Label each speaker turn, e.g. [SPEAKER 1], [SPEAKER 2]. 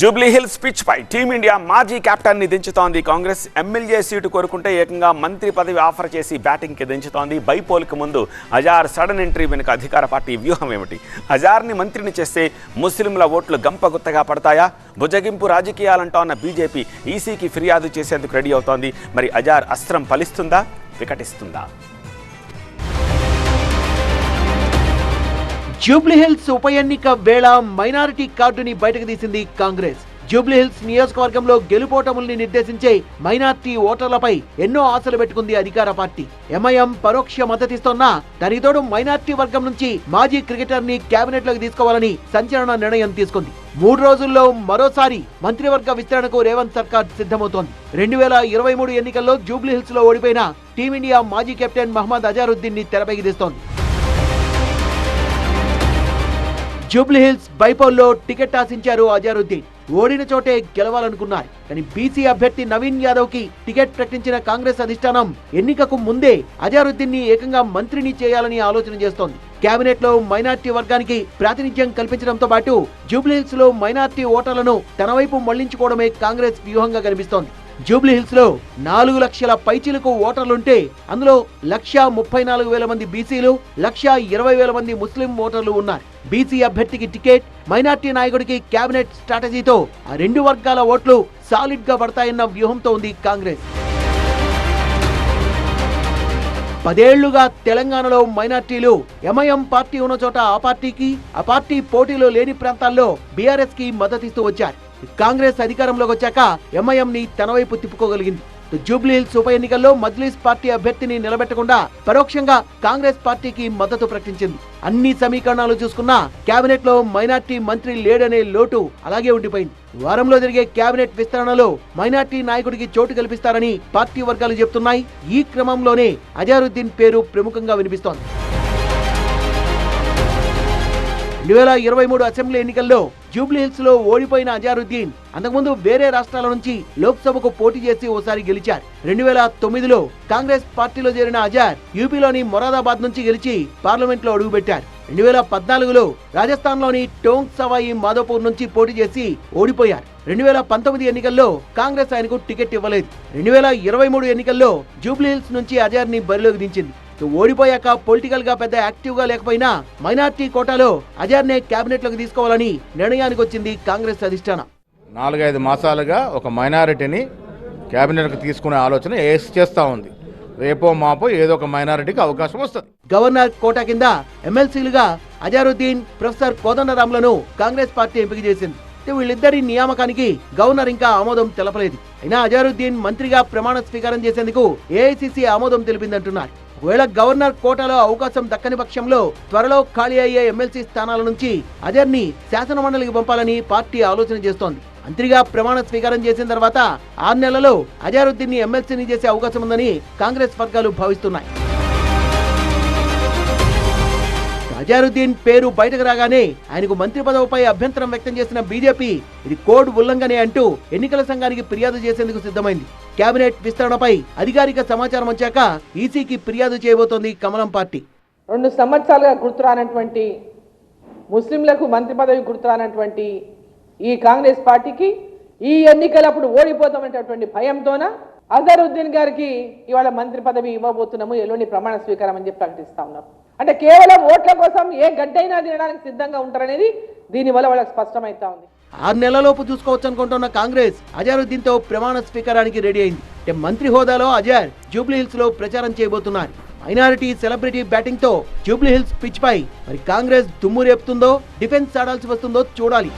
[SPEAKER 1] Jubilee Hills pitch పై team India మాజీ క్యాప్టెన్ని ని దించుతోంది. కాంగ్రెస్ ఎమ్మెల్యే సీటు కోరుకుంటే ఏకంగా మంత్రి పదవి ఆఫర్ చేసి బ్యాటింగ్కి దించుతోంది. బైపోల్కి ముందు అజార్ సడన్ ఎంట్రీ వెనుక అధికార పార్టీ వ్యూహం ఏమిటి? అజార్ని మంత్రిని చేస్తే ముస్లింల ఓట్లు గంపగుత్తగా పడతాయా? భుజగింపు రాజకీయాలంటోన్న బీజేపీ ఈసీకి ఫిర్యాదు చేసేందుకు రెడీ అవుతోంది. మరి అజార్ అస్త్రం ఫలిస్తుందా? వికటిస్తుందా?
[SPEAKER 2] జూబ్లీహిల్స్ ఉప ఎన్నిక వేళ మైనారిటీ కార్డుని బయటకు తీసింది కాంగ్రెస్. జూబ్లీహిల్స్ నియోజకవర్గంలో గెలుపోటముల్ని నిర్దేశించే మైనార్టీ ఓటర్లపై ఎన్నో ఆశలు పెట్టుకుంది అధికార పార్టీ. ఎంఐఎం పరోక్ష మద్దతిస్తోన్నా దానికి తోడు మైనార్టీ వర్గం నుంచి మాజీ క్రికెటర్ని కేబినెట్లోకి తీసుకోవాలని సంచలన నిర్ణయం తీసుకుంది. మూడు రోజుల్లో మరోసారి మంత్రివర్గ విస్తరణకు రేవంత్ సర్కార్ సిద్ధమవుతోంది. రెండు వేల ఇరవై మూడు ఎన్నికల్లో జూబ్లీహిల్స్లో ఓడిపోయిన టీమిండియా మాజీ కెప్టెన్ మహమ్మద్ అజారుద్దీన్ని తెరపైకి తీస్తోంది. జూబ్లీహిల్స్ బైపోల్లో టికెట్ ఆశించారు అజారుద్దీన్. ఓడిన చోటే గెలవాలనుకున్నారు. కానీ బీసీ అభ్యర్థి నవీన్ యాదవ్కి టికెట్ ప్రకటించిన కాంగ్రెస్ అధిష్టానం ఎన్నికకు ముందే అజారుద్దీన్ని ఏకంగా మంత్రిని చేయాలని ఆలోచన చేస్తోంది. కేబినెట్లో మైనార్టీ వర్గానికి ప్రాతినిధ్యం కల్పించడంతో పాటు జూబ్లీహిల్స్లో మైనార్టీ ఓటర్లను తన వైపు మళ్ళించుకోవడమే కాంగ్రెస్ వ్యూహంగా కనిపిస్తోంది. జూబ్లీహిల్స్లో నాలుగు లక్షల పైచిలకు ఓటర్లుంటే అందులో లక్ష ముప్పై నాలుగు వేల మంది బీసీలు లక్ష ఇరవై వేల మంది ముస్లిం ఓటర్లు ఉన్నారు. బీసీ అభ్యర్థికి టికెట్ మైనార్టీ నాయకుడికి కేబినెట్ స్ట్రాటజీతో ఆ రెండు వర్గాల ఓట్లు సాలిడ్గా పడతాయన్న వ్యూహంతో ఉంది కాంగ్రెస్. పదేళ్ళుగా తెలంగాణలో మైనార్టీలు ఎంఐఎం పార్టీ ఉన్న చోట ఆ పార్టీకి ఆ పార్టీ పోటీలో లేని ప్రాంతాల్లో బీఆర్ఎస్కి మద్దతిస్తూ వచ్చారు. కాంగ్రెస్ అధికారంలోకి వచ్చాక ఎంఐఎం ని తన వైపు తిప్పుకోగలిగింది. జూబ్లీహిల్స్ ఉప ఎన్నికల్లో మజ్లీస్ పార్టీ అభ్యర్థిని నిలబెట్టకుండా పరోక్షంగా కాంగ్రెస్ పార్టీకి మద్దతు ప్రకటించింది. అన్ని సమీకరణాలు చూసుకున్నా కేబినెట్లో మైనార్టీ మంత్రి లేడనే లోటు అలాగే ఉండిపోయింది. వారంలో జరిగే కేబినెట్ విస్తరణలో మైనార్టీ నాయకుడికి చోటు కల్పిస్తారని పార్టీ వర్గాలు చెబుతున్నాయి ఈ క్రమంలోనే అజారుద్దీన్ పేరు ప్రముఖంగా వినిపిస్తోంది. రెండు వేల ఇరవై మూడు అసెంబ్లీ ఎన్నికల్లో జూబ్లీహిల్స్లో ఓడిపోయిన అజారుద్దీన్ అంతకుముందు వేరే రాష్ట్రాల నుంచి లోక్సభకు పోటీ చేసి ఓసారి గెలిచారు. రెండు వేల తొమ్మిదిలో కాంగ్రెస్ పార్టీలో చేరిన అజార్ యూపీలోని మొరాదాబాద్ నుంచి గెలిచి పార్లమెంట్లో అడుగుపెట్టారు. రెండు వేల పద్నాలుగులో రాజస్థాన్లోని టోంక్ సవాయి మాధోపూర్ నుంచి పోటీ చేసి ఓడిపోయారు. రెండు వేల పంతొమ్మిది ఎన్నికల్లో కాంగ్రెస్ ఆయనకు టికెట్ ఇవ్వలేదు. రెండు వేల ఇరవై మూడు ఎన్నికల్లో జూబ్లీహిల్స్ నుంచి అజార్ని బరిలోకి దించింది. ఓడిపోయాక పొలిటికల్గా పెద్ద యాక్టివ్గా లేకపోయినా మైనార్టీ కోటాలో అజార్నే కేబినెట్లోకి తీసుకోవాలని నిర్ణయానికి వచ్చింది కాంగ్రెస్ అధిష్టానం.
[SPEAKER 3] నాలుగైదు మాసాలుగా ఒక మైనారిటీని క్యాబినెట్కి తీసుకునే ఆలోచన ఏస్ చేస్తూ ఉంది. రేపో మాపో ఏదో ఒక మైనారిటీకి అవకాశం వస్తుంది.
[SPEAKER 2] గవర్నర్ కోటా కింద ఎమ్మెల్సీలుగా అజారుద్దీన్ ప్రొఫెసర్ కోదండరాంలను కాంగ్రెస్ పార్టీ ఎంపిక చేసింది. వీళ్ళిద్దరి నియామకానికి గవర్నర్ ఇంకా ఆమోదం తెలపలేదు. అయినా అజారుద్దీన్ మంత్రిగా ప్రమాణ స్వీకారం చేసేందుకు ఏఐసిసి ఆమోదం తెలిపిందంటున్నారు. ఒకవేళ గవర్నర్ కోటాలో అవకాశం దక్కని పక్షంలో త్వరలో ఖాళీ అయ్యే ఎమ్మెల్సీ స్థానాల నుంచి అజర్ని శాసనమండలికి పంపాలని పార్టీ ఆలోచన చేస్తోంది. మంత్రిగా ప్రమాణ స్వీకారం చేసిన తర్వాత ఆరు నెలల్లో అజారుద్దీన్ని ఎమ్మెల్సీని చేసే అవకాశం ఉందని కాంగ్రెస్ వర్గాలు భావిస్తున్నాయి. అజారుద్దీన్ పేరు బయటకు రాగానే ఆయనకు మంత్రి పదవిపై అభ్యంతరం వ్యక్తం చేసిన బీజేపీ ఇది కోడ్ ఉల్లంఘనే అంటూ ఎన్నికల సంఘానికి ఫిర్యాదు చేసేందుకు సిద్ధమైంది. కేబినెట్ విస్తరణపై అధికారిక సమాచారం వచ్చాక ఈసీకి ఫిర్యాదు చేయబోతోంది కమలం పార్టీ.
[SPEAKER 4] రెండు సంవత్సరాలుగా గుర్తురానటువంటి ముస్లింలకు మంత్రి పదవి గుర్తురానటువంటి ఈ కాంగ్రెస్ పార్టీకి ఈ ఎన్నికలప్పుడు ఓడిపోతామనేటటువంటి భయంతోన అజరుద్దీన్ గారికి ఇవాళ మంత్రి పదవి ఇవ్వబోతున్నాము ఎల్లుండి ప్రమాణ స్వీకారం అని చెప్పి ప్రకటిస్తా ఉన్నారు. అంటే కేవలం ఓట్ల కోసం ఏ గడ్డైనా తినడానికి సిద్ధంగా ఉంటారనేది దీనివల్ల వాళ్ళకి స్పష్టమవుతా ఉంది.
[SPEAKER 2] ఆరు నెలలోపు చూసుకోవచ్చు అనుకుంటున్న కాంగ్రెస్ అజారుద్దీన్తో ప్రమాణ స్వీకారానికి రెడీ అయింది. అంటే మంత్రి హోదాలో అజార్ జూబ్లీహిల్స్లో ప్రచారం చేయబోతున్నారు. మైనారిటీ సెలబ్రిటీ బ్యాటింగ్తో జూబ్లీ హిల్స్ పిచ్ పై మరి కాంగ్రెస్ దుమ్ము రేపుతుందో డిఫెన్స్ ఆడాల్సి వస్తుందో చూడాలి.